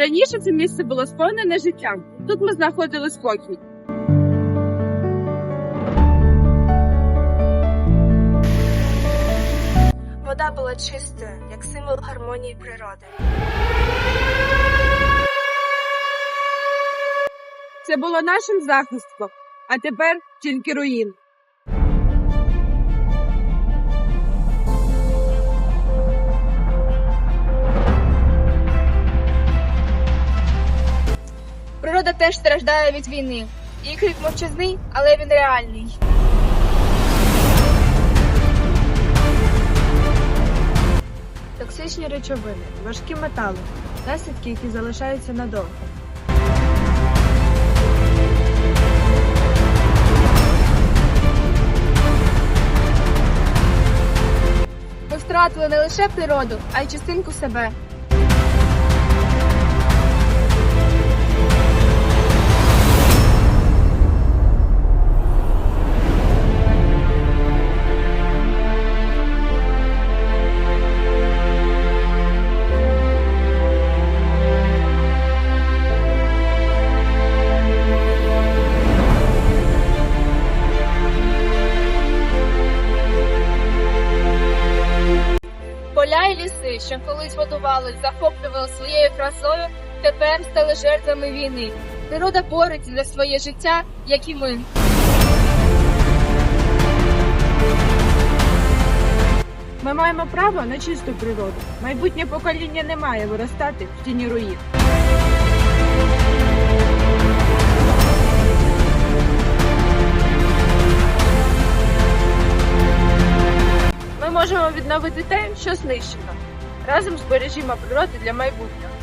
Раніше це місце було сповнене життям. Тут ми знаходили спокій. Вода була чистою, як символ гармонії природи. Це було нашим захистком, а тепер тільки руїн. Теж страждає від війни. Її крик мовчазний, але він реальний. Токсичні речовини, важкі метали, наслідки, які залишаються надовго. Ми втратили не лише природу, а й частинку себе. Поля й ліси, що колись годували, захоплювали своєю красою, тепер стали жертвами війни. Природа бореться за своє життя, як і ми. Ми маємо право на чисту природу. Майбутнє покоління не має виростати в тіні руїн. Ми можемо відновити те, що знищено. Разом збережімо природу для майбутнього.